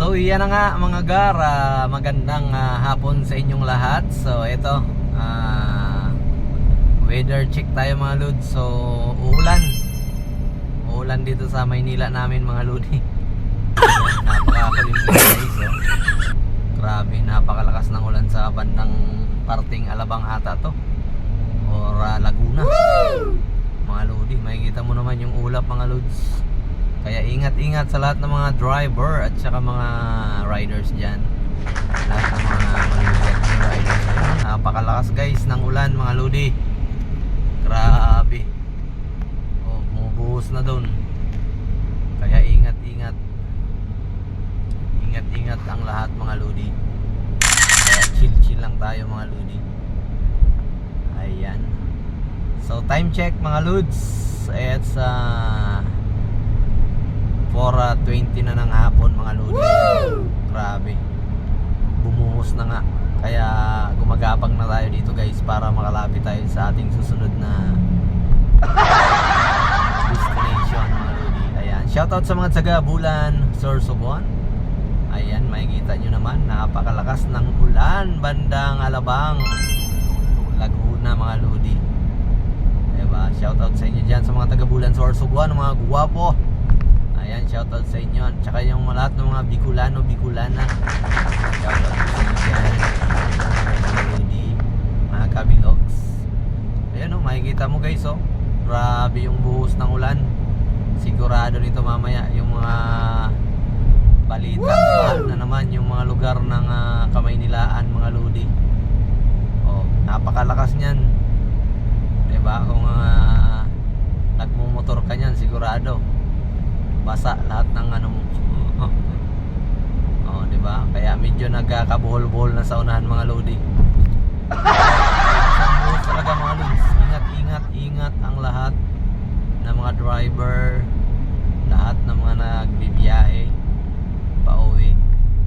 So yan na nga mga gara, magandang ah, hapon sa inyong lahat. So ito, ah, weather check tayo mga lud. So uulan. Uulan dito sa Maynila namin mga ludi. Napakakulimlim guys. Grabe, napakalakas ng ulan sa bandang parting Alabang ata to. Or ah, Laguna. Mga lodi, makikita mo naman yung ulap mga lods. Kaya ingat-ingat sa lahat ng mga driver at saka mga riders dyan. Lahat ng mga malulugyan ng riders. Napakalakas guys ng ulan mga lodi. Grabe. Oh, bumubuhos na doon. Kaya ingat-ingat. Ingat-ingat ang lahat mga lodi. Kaya chill-chill lang tayo mga lodi. Ayan. So time check mga lods. It's uh, 4.20 na ng hapon mga lodi. Grabe. Bumuhos na nga. Kaya gumagapang na tayo dito guys para makalapit tayo sa ating susunod na destination mga lodi. Ayan. Shoutout sa mga taga Bulan, Sorsogon. Ayan, makikita nyo naman napakalakas ng ulan bandang Alabang. Laguna mga lodi. Diba? Shoutout sa inyo dyan sa mga taga Bulan, Sorsogon, mga guwapo. Ayan, shoutout sa inyo. Tsaka yung mga lahat ng mga Bicolano, Bicolana. Shoutout sa inyo dyan. Mga mga kabilogs. Ayan o, makikita mo guys o. Grabe yung buhos ng ulan. Sigurado nito mamaya yung mga balita na naman yung mga lugar ng ah, Kamaynilaan, mga lodi. Oh, napakalakas niyan. 'Di ba? Kung ah, nagmumotor ka niyan, sigurado basa lahat ng ano mo. oh, 'di ba? Kaya medyo nagkakabuhol-buhol na sa unahan mga lodi. Talaga mga lods. Ingat, ingat, ingat ang lahat ng mga driver, lahat ng mga nagbibiyahe pauwi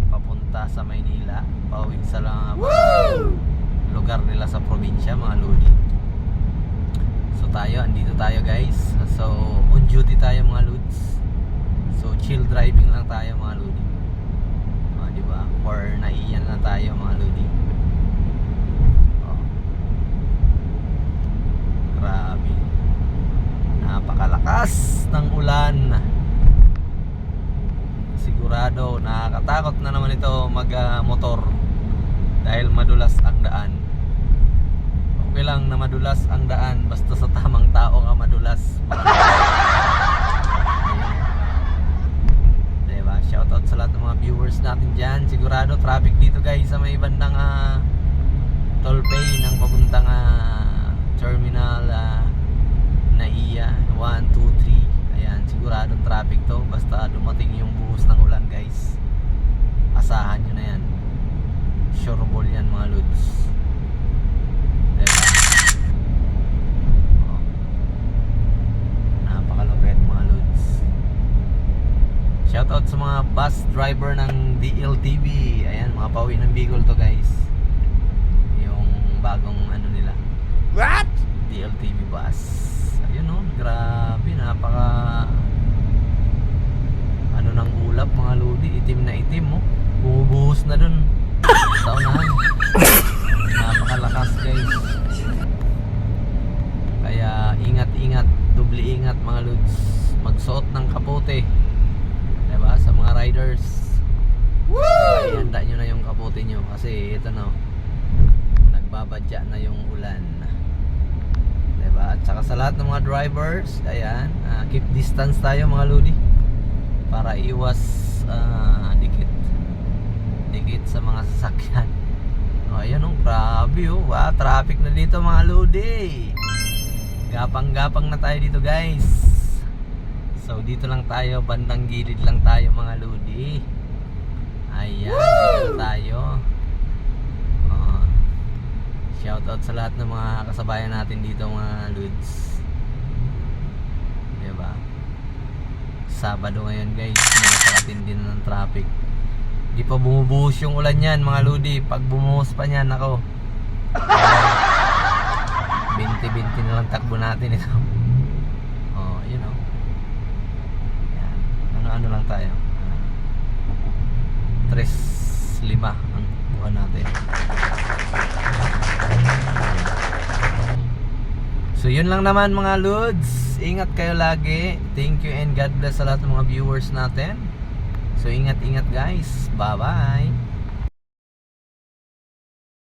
papunta sa Maynila, pauwi sa mga lugar nila sa probinsya mga lodi. So tayo, andito tayo guys. So on duty tayo mga lods. So chill driving lang tayo mga lodi. Oh, di ba? Or naiyan lang tayo mga lodi. Oh. Grabe. Napakalakas ng ulan. Sigurado nakakatakot na naman ito mag-motor dahil madulas ang daan. Okay lang na madulas ang daan basta sa tamang tao ka madulas. Ayun. Shoutout sa lahat ng mga viewers natin dyan. Sigurado traffic dito guys sa may bandang ah, toll pay ng papuntang ah, terminal ah, Naiya 1, 2, 3 Ayan, sigurado traffic to. Basta dumating yung buhos ng ulan guys. Asahan nyo na yan. Sure ball yan mga lods Diba? Oh. Napakalupit mga lods Shoutout sa mga bus driver ng DLTV Ayan, mga pauwi ng Bicol to guys Yung bagong ano nila What? DLTV bus. Ayun oh, grabe, napaka ano ng ulap mga lodi, itim na itim oh. Bumubuhos na dun sa unahan. Napakalakas guys. Kaya ingat-ingat, doble ingat mga lods. Magsuot ng kapote. Diba? Sa mga riders. Ay, handa nyo na yung kapote nyo kasi ito na oh, nagbabadya na yung ulan. Diba? At saka sa lahat ng mga drivers, ayan, ah, keep distance tayo mga lodi para iwas ah, dikit dikit sa mga sasakyan. O, ayan oh, grabe oh. Wow, traffic na dito mga lodi. Gapang-gapang na tayo dito guys. So dito lang tayo, bandang gilid lang tayo mga lodi. Ayan, dito tayo. Oh. Shoutout sa lahat ng mga kasabayan natin dito mga Ludes. Diba? Sabado ngayon guys, napakatindi na ng traffic. Di pa bumubuhos yung ulan yan mga Ludi. Pag bumuhos pa niyan, ako. 20-20 na lang takbo natin ito. Oh, yun oh. Yan. Ano-ano lang tayo. Ah. tres lima ang buwan natin. So yun lang naman mga Lods. Ingat kayo lagi. Thank you and God bless sa lahat ng mga viewers natin. So ingat-ingat guys. Bye-bye.